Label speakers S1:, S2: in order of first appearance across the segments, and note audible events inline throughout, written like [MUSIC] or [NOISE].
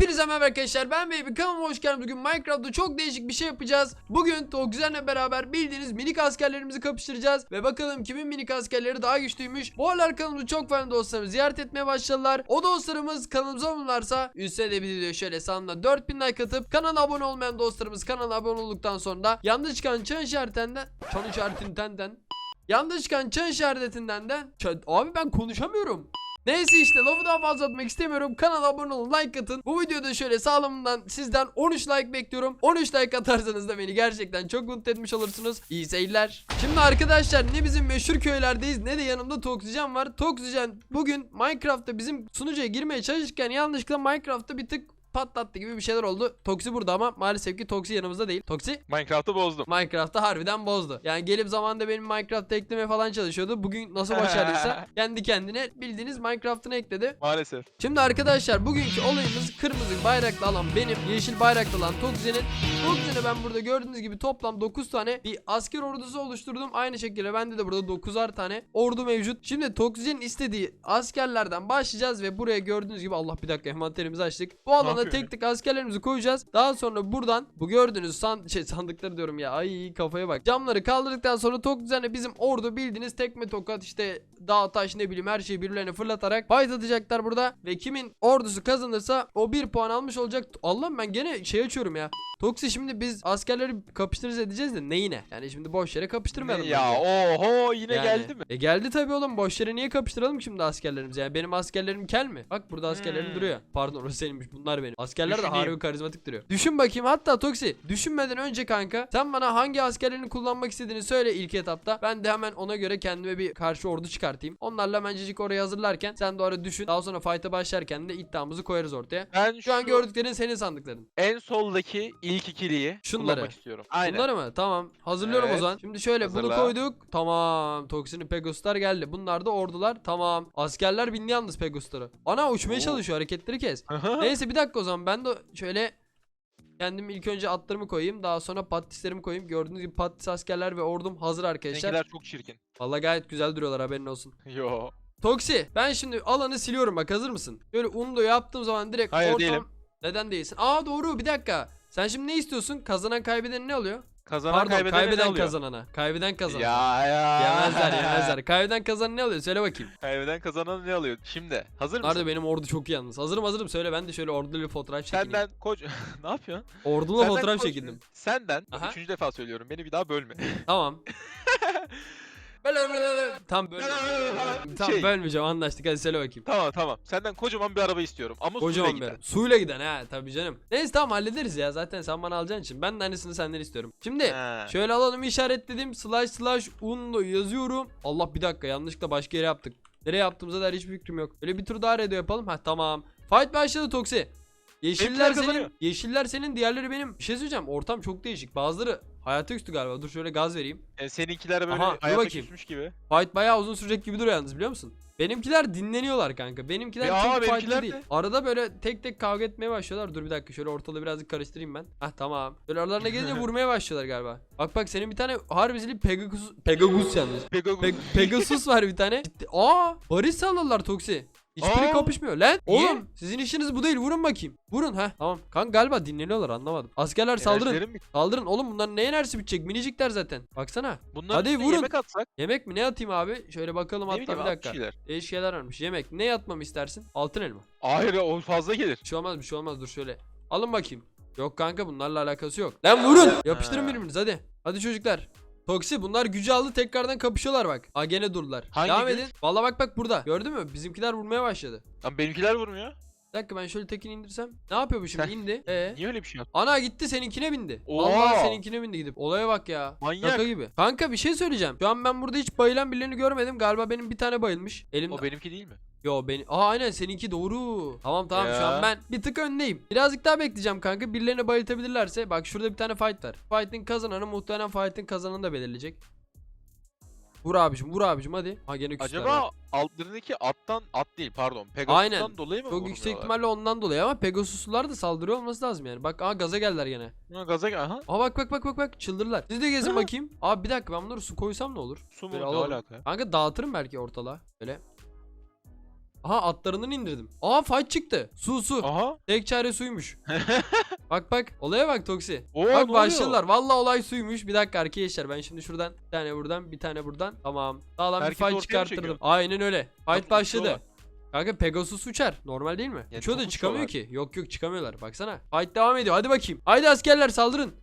S1: Hepinize merhaba arkadaşlar ben Baby kanalıma hoş geldiniz. Bugün Minecraft'ta çok değişik bir şey yapacağız. Bugün Togzen'le beraber bildiğiniz minik askerlerimizi kapıştıracağız. Ve bakalım kimin minik askerleri daha güçlüymüş. Bu aralar kanalımızı çok fazla dostlarımız ziyaret etmeye başladılar. O dostlarımız kanalımıza abone üstüne de bir video şöyle sanımda 4000 like atıp kanala abone olmayan dostlarımız kanala abone olduktan sonra da yanlış çıkan çan işaretinden çan işaretinden Yanlış çıkan çan işaretinden de Abi ben konuşamıyorum. Neyse işte lafı daha fazla atmak istemiyorum. Kanala abone olun, like atın. Bu videoda şöyle sağlamından sizden 13 like bekliyorum. 13 like atarsanız da beni gerçekten çok mutlu etmiş olursunuz. İyi seyirler. Şimdi arkadaşlar ne bizim meşhur köylerdeyiz ne de yanımda Toksijen var. Toksijen bugün Minecraft'ta bizim sunucuya girmeye çalışırken yanlışlıkla Minecraft'ta bir tık patlattı gibi bir şeyler oldu. Toksi burada ama maalesef ki Toksi yanımızda değil. Toksi
S2: Minecraft'ı bozdum.
S1: Minecraft'ta harbiden bozdu. Yani gelip zamanında benim Minecraft'ta eklemeye falan çalışıyordu. Bugün nasıl başardıysa [LAUGHS] kendi kendine bildiğiniz Minecraft'ını ekledi.
S2: Maalesef.
S1: Şimdi arkadaşlar bugünkü olayımız kırmızı bayraklı alan benim, yeşil bayraklı alan Tokzi'nin. Tokzi'ne ben burada gördüğünüz gibi toplam 9 tane bir asker ordusu oluşturdum. Aynı şekilde bende de burada 9'ar tane ordu mevcut. Şimdi Tokzi'nin istediği askerlerden başlayacağız ve buraya gördüğünüz gibi Allah bir dakika envanterimizi açtık. Bu alana
S2: yapıyor
S1: tek tek askerlerimizi koyacağız. Daha sonra buradan bu gördüğünüz san [LAUGHS] şey sandıkları diyorum ya. Ay kafaya bak. Camları kaldırdıktan sonra Tokzi'ne bizim ordu bildiğiniz tekme tokat işte dağ taş ne bileyim her şeyi birbirlerine fırlatarak fight atacaklar burada ve kimin ordusu kazanırsa o bir puan almış olacak. Allah'ım ben gene şey açıyorum ya. Toksi şimdi biz askerleri kapıştırırız edeceğiz de neyine? Yani şimdi boş yere kapıştırmayalım.
S2: ya
S1: bence.
S2: oho yine
S1: Yani.
S2: geldi mi?
S1: E geldi tabii oğlum boş yere niye kapıştıralım şimdi askerlerimizi? Yani benim askerlerim kel mi? Bak burada askerlerim
S2: Hmm.
S1: duruyor. Pardon o seninmiş bunlar benim. Askerler de
S2: Düşüneyim.
S1: harbi karizmatik duruyor. Düşün bakayım hatta Toksi düşünmeden önce kanka sen bana hangi askerlerini kullanmak istediğini söyle ilk etapta. Ben de hemen ona göre kendime bir karşı ordu çıkartayım. Onlarla hemencecik orayı hazırlarken sen de orada düşün. Daha sonra fight'a başlarken de iddiamızı koyarız ortaya.
S2: Ben
S1: Şu an gördüklerin senin sandıkların.
S2: en soldaki ilk ikiliyi
S1: Şunları.
S2: kullanmak istiyorum. Aynen.
S1: Bunları mı? Tamam. Hazırlıyorum o
S2: Evet.
S1: zaman. Şimdi şöyle bunu
S2: Hazırla.
S1: koyduk. Tamam. Toksini Pegasus'lar geldi. Bunlar da ordular. Tamam. Askerler bindi yalnız Pegasus'lara. Ana uçmaya
S2: Oo.
S1: çalışıyor. Hareketleri kes. Neyse bir dakika o zaman. Ben de şöyle kendim ilk önce atlarımı koyayım. Daha sonra patislerimi koyayım. Gördüğünüz gibi patis askerler ve ordum hazır arkadaşlar.
S2: Seninkiler çok çirkin.
S1: Vallahi gayet güzel duruyorlar haberin olsun. [LAUGHS]
S2: Yo.
S1: Toksi ben şimdi alanı siliyorum bak hazır mısın? Böyle undo yaptığım zaman direkt
S2: Hayır, değilim.
S1: Neden değilsin? Aa doğru bir dakika. Sen şimdi ne istiyorsun? Kazanan kaybeden ne oluyor?
S2: Kazanan
S1: Pardon
S2: kaybeden,
S1: kaybeden
S2: ne alıyor?
S1: kazanana. Kaybeden kazanana.
S2: Ya ya.
S1: Yemezler yemezler. [LAUGHS] Kaybeden kazanan ne oluyor? Söyle bakayım.
S2: Kaybeden kazanan ne alıyor? Şimdi hazır mısın?
S1: Nerede benim ordu çok iyi yalnız. Hazırım hazırım söyle ben de şöyle ordulu bir fotoğraf çekeyim.
S2: Senden koç... [LAUGHS] ne yapıyorsun?
S1: Ordulu
S2: Senden
S1: fotoğraf
S2: koç-
S1: çekildim.
S2: Senden,
S1: Aha.
S2: üçüncü defa söylüyorum beni bir daha bölme.
S1: Tamam. [LAUGHS] Tam bölme. Tam
S2: Şey.
S1: bölmeyeceğim anlaştık hadi söyle bakayım.
S2: tamam tamam. Senden kocaman bir araba istiyorum ama suyla
S1: Kocaman
S2: giden.
S1: bir. Suyla giden ha tabii canım. Neyse tamam hallederiz ya zaten sen bana alacağın için. Ben de aynısını senden istiyorum. Şimdi
S2: He.
S1: şöyle alalım işaretledim. Slash slash undo yazıyorum. Allah bir dakika yanlışlıkla başka yere yaptık. Nereye yaptığımıza dair hiçbir fikrim yok. Böyle bir tur daha radio yapalım. Ha tamam. Fight başladı Toksi. Yeşiller
S2: Benimkiler
S1: senin, yeşiller senin, diğerleri benim. Bir şey söyleyeceğim. Ortam çok değişik. Bazıları hayata üstü galiba. Dur şöyle gaz vereyim.
S2: E, seninkiler böyle
S1: Aha, dur bakayım.
S2: küsmüş gibi.
S1: Fight bayağı uzun sürecek gibi duruyor yalnız biliyor musun? Benimkiler dinleniyorlar kanka. Benimkiler
S2: Ya,
S1: çok fight'lı
S2: benimkiler
S1: değil.
S2: de.
S1: Arada böyle tek tek kavga etmeye başlıyorlar. Dur bir dakika şöyle ortalığı birazcık karıştırayım ben. Hah tamam. Böyle aralarına [LAUGHS] gelince vurmaya başlıyorlar galiba. Bak bak senin bir tane harbizli Pegasus Pegasus yalnız.
S2: Pegasus.
S1: Pe- Pegasus var bir tane. Ciddi- Aa, barış sağladılar Toksi. Hiçbiri
S2: Aa.
S1: kapışmıyor lan.
S2: Niye?
S1: Oğlum sizin işiniz bu değil. Vurun bakayım. Vurun ha. Tamam. Kanka galiba dinleniyorlar anlamadım. Askerler saldırın.
S2: Enerjilerim.
S1: Saldırın oğlum bunların ne enerjisi bitecek? Minicikler zaten. Baksana.
S2: Bunların
S1: Hadi vurun.
S2: yemek atsak.
S1: Yemek mi ne atayım abi? Şöyle bakalım
S2: Ne
S1: hatta
S2: bileyim
S1: bir
S2: abi,
S1: dakika.
S2: şeyler.
S1: Değişik şeyler varmış. Yemek. Ne atmamı istersin? Altın elma.
S2: Hayır o fazla gelir.
S1: Bir şey olmaz bir şey olmaz dur şöyle. Alın bakayım. Yok kanka bunlarla alakası yok. Lan vurun. Yapıştırın
S2: Ha.
S1: birbirinizi hadi. Hadi çocuklar. Toksi bunlar gücü aldı tekrardan kapışıyorlar bak. Aa gene durdular.
S2: Hangi
S1: Devam
S2: güç?
S1: edin. Valla bak bak burada. Gördün mü? Bizimkiler vurmaya başladı.
S2: Lan benimkiler vurmuyor.
S1: Bir dakika ben şöyle tekini indirsem. Ne yapıyor bu şimdi? İndi. Ee?
S2: Niye öyle bir şey yaptın?
S1: Ana gitti seninkine bindi.
S2: Oha.
S1: Allah seninkine bindi gidip. Olaya bak ya.
S2: Manyak.
S1: Şaka gibi. Kanka bir şey söyleyeceğim. Şu an ben burada hiç bayılan birilerini görmedim. Galiba benim bir tane bayılmış. Elimde.
S2: O benimki değil mi?
S1: Yo beni. Aa aynen seninki doğru. Tamam tamam şu
S2: Ya.
S1: an ben bir tık öndeyim. Birazcık daha bekleyeceğim kanka. Birilerini bayıltabilirlerse. Bak şurada bir tane fight var. Fight'in kazananı muhtemelen fight'in kazananı da belirleyecek. Vur abicim vur abicim hadi. Ha gene küsler.
S2: Acaba altlarındaki attan at değil pardon. Pegasus'tan
S1: Aynen.
S2: dolayı mı
S1: Çok yüksek ihtimalle ondan dolayı ama Pegasus'lular da saldırıyor olması lazım yani. Bak aa gaza geldiler gene.
S2: Ha, gaza aha.
S1: Aa bak bak bak bak bak çıldırırlar. Siz de gezin [LAUGHS] bakayım. Abi bir dakika ben bunları su koysam ne olur?
S2: Su mu?
S1: Böyle
S2: Ne
S1: alalım.
S2: alaka?
S1: Kanka dağıtırım belki ortalığa. Böyle. Aha atlarından indirdim. Aa fight çıktı. Su su.
S2: Aha.
S1: Tek çare suymuş. [LAUGHS] bak bak olaya bak Toksi.
S2: Oo,
S1: bak başladılar. Vallahi olay suymuş. Bir dakika arkadaşlar ben şimdi şuradan bir tane buradan bir tane buradan. Tamam. Sağlam bir
S2: Herkes
S1: fight
S2: ortaya mı
S1: çıkarttırdım. Aynen öyle. Fight başladı. Kanka Pegasus uçar. Normal değil mi?
S2: Ya
S1: Uçuyor da çıkamıyor ki. Yok yok çıkamıyorlar. Baksana. Fight devam ediyor. Hadi bakayım. Haydi askerler saldırın.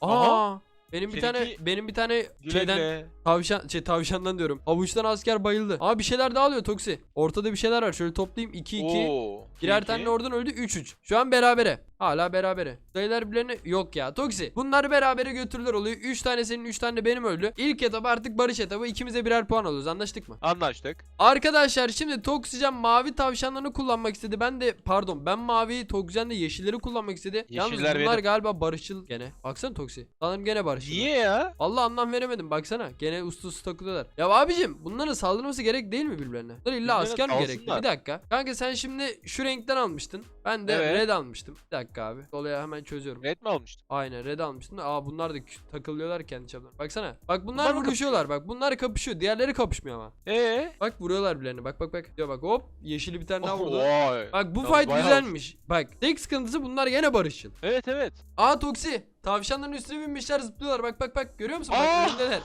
S1: Aha.
S2: Aha.
S1: Benim bir
S2: Seninki-
S1: tane benim bir tane
S2: Güle
S1: şeyden
S2: güle.
S1: Tavşan şey tavşandan diyorum. Havuçtan asker bayıldı. Aa bir şeyler daha alıyor Toksi. Ortada bir şeyler var. Şöyle toplayayım 2 2.
S2: Oo,
S1: Birer
S2: iki.
S1: tane oradan öldü 3-3. Şu an berabere. Hala berabere. Sayılar birbirlerine yok ya. Toksi. Bunlar berabere götürülür oluyor. 3 tane senin 3 tane de benim öldü. İlk etap artık barış etabı. İkimize birer puan alıyoruz. Anlaştık mı?
S2: Anlaştık.
S1: Arkadaşlar şimdi Toksijen mavi tavşanlarını kullanmak istedi. Ben de pardon ben mavi Toksijen de yeşilleri kullanmak istedi. Yalnız
S2: Yeşiller
S1: bunlar
S2: benim.
S1: galiba barışçıl gene. Baksana Toksi. Sanırım gene barışçıl.
S2: Niye ya?
S1: Allah anlam veremedim baksana. Gene uslu uslu takılıyorlar. Ya abicim bunların saldırması gerek değil mi birbirlerine? Bunlar illa asker mi gerekli? Bir dakika. Kanka sen şimdi şu renkten almıştın. Ben de
S2: Evet.
S1: red almıştım. Bir dakika abi. Dolayı hemen çözüyorum.
S2: Red mi almıştın?
S1: Aynen red almıştım. da, Aa bunlar da kü- takılıyorlar kendi çaplarına. Baksana. Bak bunlar,
S2: Bunlar mı
S1: vuruşuyorlar bak. Bunlar kapışıyor. Diğerleri kapışmıyor ama.
S2: Ee?
S1: Bak vuruyorlar birbirlerine. Bak bak bak. Diyor bak hop. Yeşili bir tane daha vurdu.
S2: Vay.
S1: Bak bu
S2: Yalnız
S1: fight
S2: bayağı
S1: güzelmiş. Bak tek sıkıntısı bunlar gene barışçıl.
S2: Evet evet.
S1: Aa Toksi. Tavşanların üstüne binmişler zıplıyorlar. Bak bak bak. Görüyor musun? Bak önündeler.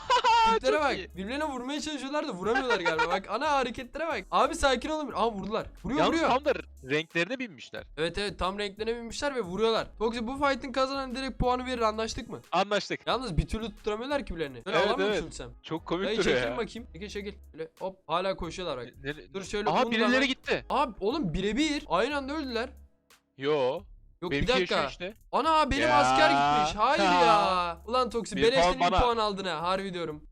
S1: Tiplere [LAUGHS] bak.
S2: iyi.
S1: Birbirlerine vurmaya çalışıyorlar da vuramıyorlar galiba. Bak ana hareketlere bak. Abi sakin olun. Aa vurdular. Vuruyor
S2: Yalnız
S1: vuruyor.
S2: tam da renklerine binmişler.
S1: Evet evet tam renklerine binmişler ve vuruyorlar. Toksi bu fight'ın kazanan direkt puanı verir anlaştık mı?
S2: Anlaştık.
S1: Yalnız bir türlü tutturamıyorlar ki birbirlerini. Böyle
S2: Evet,
S1: alamıyor
S2: evet.
S1: sen?
S2: Çok komik
S1: Dayı
S2: duruyor
S1: çekil
S2: ya.
S1: bakayım. Çekil çekil. Böyle hop hala koşuyorlar bak.
S2: Ne-
S1: Dur şöyle
S2: Aha birileri gitti.
S1: Abi oğlum birebir aynı anda öldüler.
S2: Yo.
S1: Yok
S2: Benimki
S1: bir
S2: yaşıyor
S1: dakika.
S2: işte.
S1: Ana benim
S2: Ya.
S1: asker gitmiş. Hayır
S2: Ha.
S1: ya. Ulan Toksi
S2: Bir
S1: beleşten
S2: puan
S1: bir
S2: bana.
S1: puan aldın ha. Harbi diyorum.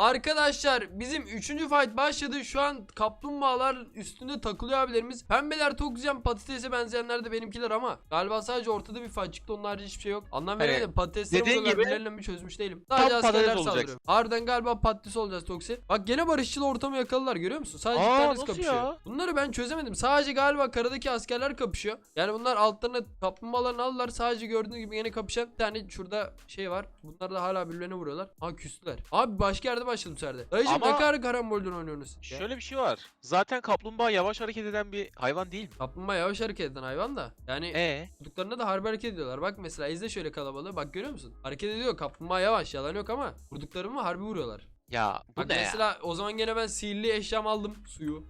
S1: Arkadaşlar bizim 3. fight başladı. Şu an kaplumbağalar üstünde takılıyor abilerimiz. Pembeler Toksijen patatese benzeyenler de benimkiler ama galiba sadece ortada bir fight çıktı. Onun harici hiçbir şey yok. Anlam
S2: Hani
S1: veremedim. Patatesleri
S2: dediğin gibi
S1: mi çözmüş değilim.
S2: tam
S1: Sadece
S2: patates
S1: askerler saldırıyor. Harbiden galiba patates olacağız Toksi. Bak gene barışçıl ortamı yakaladılar görüyor musun? Sadece
S2: Aa,
S1: tanesi kapışıyor.
S2: ya?
S1: Bunları ben çözemedim. Sadece galiba karadaki askerler kapışıyor. Yani bunlar altlarına kaplumbağalarını aldılar. Sadece gördüğünüz gibi yine kapışan bir tane şurada şey var. Bunlar da hala birbirlerine vuruyorlar. Aa küstüler. Abi başka yerde başladı bu sefer de. Dayıcım
S2: Ama-
S1: ne kadar karambolden oynuyorsunuz? Ya.
S2: Şöyle bir şey var. Zaten kaplumbağa yavaş hareket eden bir hayvan değil mi?
S1: Kaplumbağa yavaş hareket eden hayvan da. Yani
S2: Ee?
S1: vurduklarında da harbi hareket ediyorlar. Bak mesela izle şöyle kalabalığı. Bak görüyor musun? Hareket ediyor. Kaplumbağa yavaş. Yalan yok ama vurdukları mı harbi vuruyorlar.
S2: Ya bu
S1: Bak
S2: ne
S1: mesela o zaman gene ben sihirli eşyam aldım. Suyu.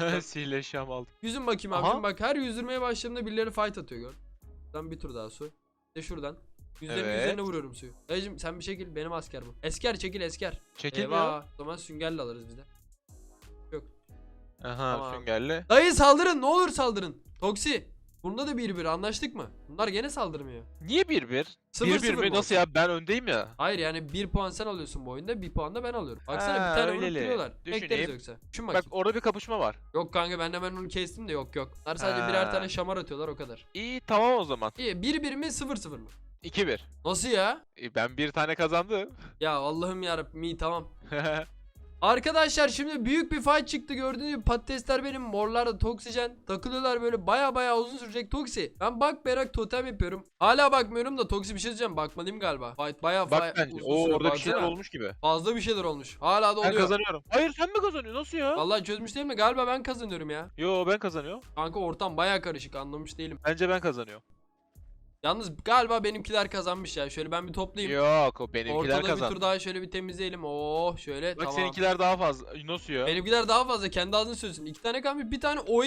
S2: ya? [LAUGHS] Sihirli eşyam aldım.
S1: Yüzün bakayım
S2: Aha.
S1: abicim. Bak her yüzdürmeye başladığımda birileri fight atıyor gör. Şuradan bir tur daha su. Bir De şuradan. Yüzlerinin
S2: Evet.
S1: üzerine vuruyorum suyu. Dayıcım sen bir şekil benim asker bu. Esker çekil esker.
S2: Çekilmiyor.
S1: Eyvah. O zaman süngerle alırız biz de.
S2: Aha
S1: Tamam.
S2: süngerle.
S1: Dayı saldırın ne olur saldırın. Toksi. Bunda da bir bir anlaştık mı? Bunlar gene saldırmıyor.
S2: Niye 1-1?
S1: Sıfır
S2: 1-1
S1: sıfır
S2: mi?
S1: mı
S2: Nasıl ya? Ben öndeyim ya.
S1: Hayır yani bir puan sen alıyorsun bu oyunda bir puan da ben alıyorum. Baksana
S2: Ha,
S1: bir tane vurup
S2: öyleli.
S1: duruyorlar.
S2: Düşüneyim.
S1: Bekleriz yoksa. Düşün
S2: Bak
S1: bakayım.
S2: orada bir kapışma var.
S1: Yok kanka ben hemen onu kestim de yok yok. Bunlar sadece birer
S2: Ha.
S1: tane şamar atıyorlar o kadar.
S2: İyi tamam o zaman.
S1: İyi bir bir mi sıfır sıfır mı?
S2: 2-1.
S1: Nasıl ya?
S2: E, Ben bir tane kazandım. [LAUGHS]
S1: Ya Allah'ım yarabbim iyi tamam. [LAUGHS] Arkadaşlar şimdi büyük bir fight çıktı gördüğünüz gibi patatesler benim morlar da toksijen takılıyorlar böyle baya baya uzun sürecek toksi. Ben bak merak totem yapıyorum. Hala bakmıyorum da toksi bir şey diyeceğim bakmalıyım galiba. Fight baya
S2: Bak bence. O orada bir şeyler olmuş gibi.
S1: Fazla bir şeyler olmuş. Hala da
S2: Ben
S1: oluyor.
S2: kazanıyorum. Hayır sen mi kazanıyorsun? Nasıl ya?
S1: Vallahi çözmüş değil mi? Galiba ben kazanıyorum ya.
S2: Yo ben kazanıyorum.
S1: Kanka ortam baya karışık anlamış değilim.
S2: Bence ben kazanıyorum.
S1: Yalnız galiba benimkiler kazanmış ya. Şöyle ben bir toplayayım.
S2: Yok o benimkiler
S1: Ortada bir
S2: kazandı.
S1: tur daha şöyle bir temizleyelim. Oh şöyle
S2: Bak
S1: tamam.
S2: seninkiler daha fazla. Nasıl ya?
S1: Benimkiler daha fazla kendi adını söylesin. İki tane kalmış bir tane oy.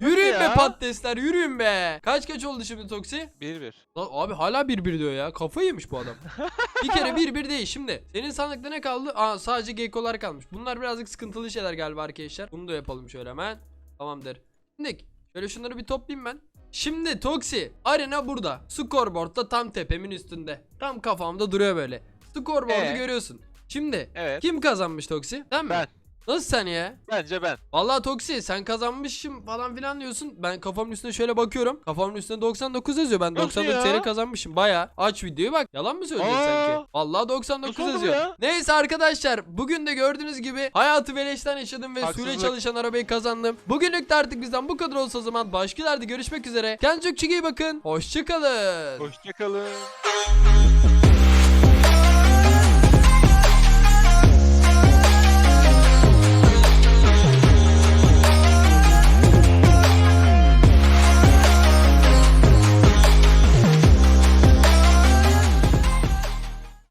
S1: Yürüyün be patatesler yürüyün be. Kaç kaç oldu şimdi Toksi?
S2: 1-1.
S1: Lan abi hala bir bir diyor ya. Kafayı yemiş bu adam. [LAUGHS] bir kere bir bir değil şimdi. Senin sandıkta ne kaldı? Aa sadece gecko'lar kalmış. Bunlar birazcık sıkıntılı şeyler galiba arkadaşlar. Bunu da yapalım şöyle hemen. Tamamdır. Şimdi şöyle şunları bir toplayayım ben. Şimdi Toksi arena burada. Scoreboard'da tam tepemin üstünde. Tam kafamda duruyor böyle. Scoreboard'u
S2: Ee?
S1: görüyorsun. Şimdi
S2: Evet.
S1: kim kazanmış Toksi? Sen mi?
S2: Ben.
S1: Nasıl sen ya?
S2: Bence ben.
S1: Vallahi Toksi sen kazanmışım falan filan diyorsun. Ben kafamın üstüne şöyle bakıyorum. Kafamın üstünde 99 yazıyor. Ben
S2: Nasıl
S1: 99
S2: ya?
S1: TL kazanmışım. Baya aç videoyu bak. Yalan mı söylüyorsun
S2: Aa!
S1: sanki? Vallahi 99
S2: Nasıl oldu bu
S1: yazıyor.
S2: ya?
S1: Neyse arkadaşlar bugün de gördüğünüz gibi hayatı beleşten yaşadım ve suyla
S2: Haksızlık.
S1: çalışan arabayı kazandım. Bugünlük de artık bizden bu kadar olsa o zaman başkalarda görüşmek üzere. Kendinize çok iyi bakın. Hoşçakalın.
S2: Hoşçakalın.